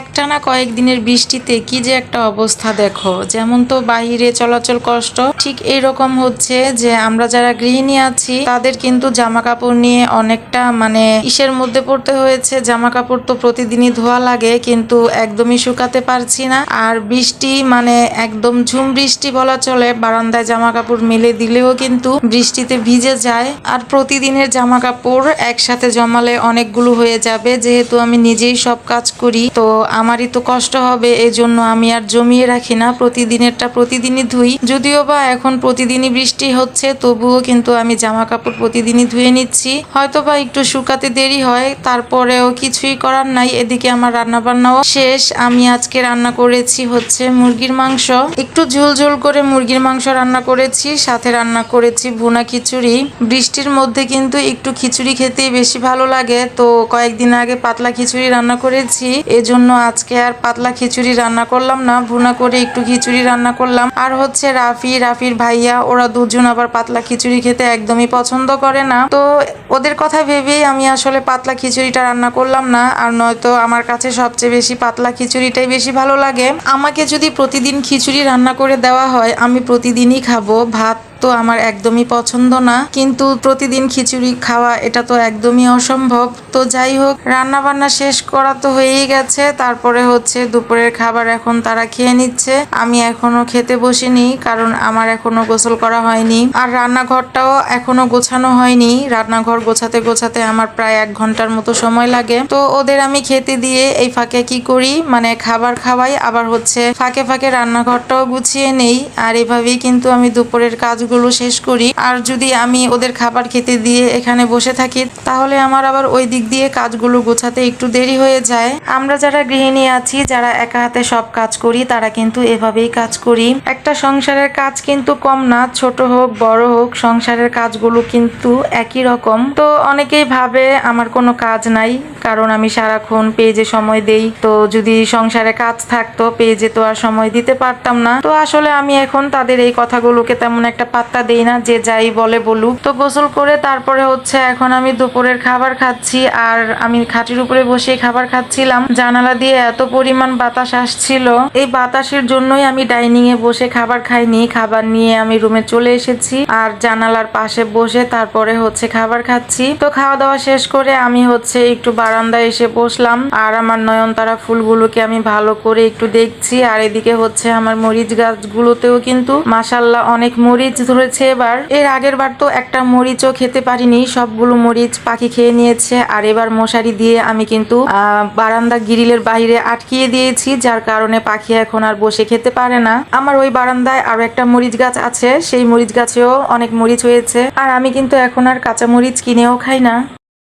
একটানা কয়েকদিনের বৃষ্টিতে কি যে একটা অবস্থা দেখো। যেমন তো বাহিরে চলাচল কষ্ট। ঠিক এইরকম হচ্ছে যে আমরা যারা গৃহিণী আছি, তাদের কিন্তু জামা কাপড় নিয়ে অনেকটা মানে ইসের মধ্যে পড়তে হয়েছে। জামা কাপড় তো প্রতিদিনই ধোয়া লাগে, কিন্তু একদমই শুকাতে পারছি না। আর বৃষ্টি মানে একদম ঝুম বৃষ্টি বলা চলে। বারান্দায় জামা কাপড় মেলে দিলেও কিন্তু বৃষ্টিতে ভিজে যায়। আর প্রতিদিনের জামা কাপড় একসাথে জমালে অনেকগুলো হয়ে যাবে। যেহেতু আমি নিজেই সব কাজ করি, তো আমারই তো কষ্ট হবে এই জন্য আমি আর জমিয়ে রাখি না। প্রতিদিনেরটা প্রতিদিনই ধুই। যদিও বা এখন প্রতিদিনই বৃষ্টি হচ্ছে, তবুও কিন্তু আমি জামা কাপড় প্রতিদিনই ধুয়ে নিচ্ছি। হয়তো বা একটু শুকাতে দেরি হয়, তারপরেও কিছুই করার নাই। এদিকে আমার রান্না বান্নাও শেষ। আমি আজকে রান্না করেছি হচ্ছে মুরগির মাংস। একটু ঝোল ঝোল করে মুরগির মাংস রান্না করেছি, সাথে রান্না করেছি ভুনা খিচুড়ি। বৃষ্টির মধ্যে কিন্তু একটু খিচুড়ি খেতেই বেশি ভালো লাগে। তো কয়েকদিন আগে পাতলা খিচুড়ি রান্না করেছি, এজন্য আজকে আর পাতলা খিচুড়ি রান্না করলাম না। ভুনা করে একটু খিচুড়ি রান্না করলাম। আর হচ্ছে রাফি, রাফির ভাইয়া, ওরা দুজন আবার পাতলা খিচুড়ি খেতে একদমই পছন্দ করে না। তো ওদের কথা ভেবেই আমি আসলে পাতলা খিচুড়িটা রান্না করলাম না। আর নয়তো আমার কাছে সবচেয়ে বেশি পাতলা খিচুড়িটাই বেশি ভালো লাগে। আমাকে যদি প্রতিদিন খিচুড়ি রান্না করে দেওয়া হয়, আমি প্রতিদিনই খাব ভাত তো আমার একদমই পছন্দ না। কিন্তু প্রতিদিন খিচুড়ি খাওয়া, এটা তো একদমই অসম্ভব। তো যাই হোক রান্না বান্না শেষ করা তো হয়েই গেছে। তারপরে হচ্ছে দুপুরের খাবার এখন তারা খেয়ে নিচ্ছে। আমি এখনও খেতে বসিনি, কারণ আমার এখনও গোসল করা হয়নি। আর রান্নাঘরটাও এখনও গোছানো হয়নি। রান্নাঘর গোছাতে গোছাতে আমার প্রায় এক ঘণ্টার মতো সময় লাগে। তো ওদের আমি খেতে দিয়ে এই ফাঁকে কি করি? মানে খাবার খাওয়াই। আবার হচ্ছে ফাঁকে ফাঁকে রান্নাঘরটাও গুছিয়ে নেই। আর এভাবেই কিন্তু আমি দুপুরের কাজগুলো শেষ করি। আর যদি আমি ওদের খাবার খেতে দিয়ে এখানে বসে থাকি, তাহলে আমার আবার ওই দিক দিয়ে কাজগুলো গোছাতে একটু দেরি হয়ে যায়। আমরা যারা গৃহিণী আছি, যারা একা হাতে সব কাজ করি, তারা কিন্তু এভাবেই কাজ করি। একটা সংসারের কাজ কিন্তু কম না, ছোট হোক, বড় হোক, সংসারের কাজগুলো কিন্তু একই রকম। তো অনেকেই ভাবে, আমার কোনো কাজ নাই, কারণ আমি সারাক্ষণ পেজে সময় দেই। তো যদি সংসারে কাজ থাকতো, পেজে তো আর সময় দিতে পারতাম না। তো আসলে আমি এখন তাদের এই কথাগুলোকে তেমন একটা পাত্তা দেই না, যে যাই বলে বলুক। তো গোসল করে তারপরে হচ্ছে এখন আমি দুপুরের খাবার খাচ্ছি, আর আমি খাটির উপরে বসে খাবার খাচ্ছিলাম। জানালা দিয়ে এত পরিমাণ বাতাস আসছিল। এই বাতাসের জন্যই আমি ডাইনিং এ বসে খাবার খাইনি, খাবার নিয়ে আমি রুমে চলে এসেছি, আর জানালার পাশে বসে তারপরে হচ্ছে খাবার খাচ্ছি। তো খাওয়া দাওয়া শেষ করে আমি হচ্ছে একটু বারান্দায় এসে বসলাম, আর আমার নয়নতারা ফুলগুলোকে আমি ভালো করে একটু দেখছি, আর এদিকে হচ্ছে আমার মরিচ গাছগুলোতেও কিন্তু মাসাল্লাহ অনেক মরিচ ধরেছে এবার। এর আগের বার তো একটা মরিচও খেতে পারিনি। সবগুলো মরিচ পাখি খেয়ে নিয়েছে। আর এবার মশারি দিয়ে আমি কিন্তু বারান্দা গ্রিলের বাইরে আটকিয়ে দিয়েছি, যার কারণে পাখি এখন আর বসে খেতে পারে না। আমার ওই বারান্দায় আরও একটা মরিচ গাছ আছে। সেই মরিচ গাছেও অনেক মরিচ হয়েছে। আর আমি কিন্তু এখন আর কাঁচা মরিচ কিনেও খাই না।